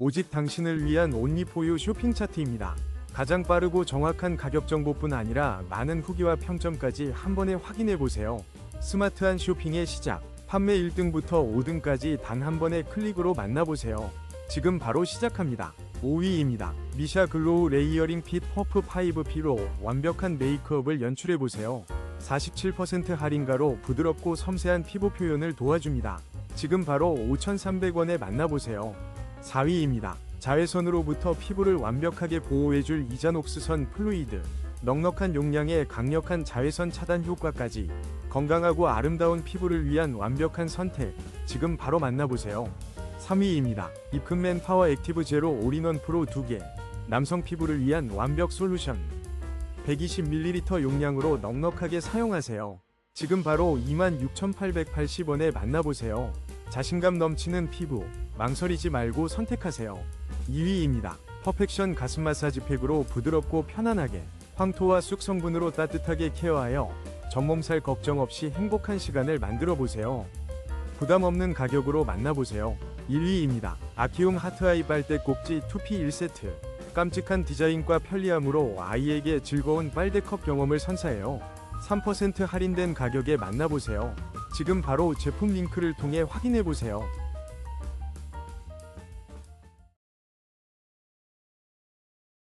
오직 당신을 위한 온리포유 쇼핑 차트입니다. 가장 빠르고 정확한 가격 정보뿐 아니라 많은 후기와 평점까지 한 번에 확인해 보세요. 스마트한 쇼핑의 시작. 판매 1등부터 5등까지 단 한 번의 클릭으로 만나보세요. 지금 바로 시작합니다. 5위입니다. 미샤 글로우 레이어링 핏 퍼프 5P로 완벽한 메이크업을 연출해 보세요. 47% 할인가로 부드럽고 섬세한 피부 표현을 도와줍니다. 지금 바로 5,300원에 만나보세요. 4위입니다. 자외선으로부터 피부를 완벽하게 보호해줄 이자녹스선 플루이드. 넉넉한 용량의 강력한 자외선 차단 효과까지 건강하고 아름다운 피부를 위한 완벽한 선택. 지금 바로 만나보세요. 3위입니다. 입금맨 파워 액티브 제로 올인원 프로 2개. 남성 피부를 위한 완벽 솔루션. 120ml 용량으로 넉넉하게 사용하세요. 지금 바로 26,880원에 만나보세요. 자신감 넘치는 피부, 망설이지 말고 선택하세요. 2위입니다. 퍼펙션 가슴 마사지 팩으로 부드럽고 편안하게 황토와 쑥 성분으로 따뜻하게 케어하여 전몸살 걱정 없이 행복한 시간을 만들어 보세요. 부담 없는 가격으로 만나보세요. 1위입니다. 아키움 하트아이 빨대 꼭지 2P 1세트. 깜찍한 디자인과 편리함으로 아이에게 즐거운 빨대컵 경험을 선사해요. 3% 할인된 가격에 만나보세요. 지금 바로 제품 링크를 통해 확인해 보세요.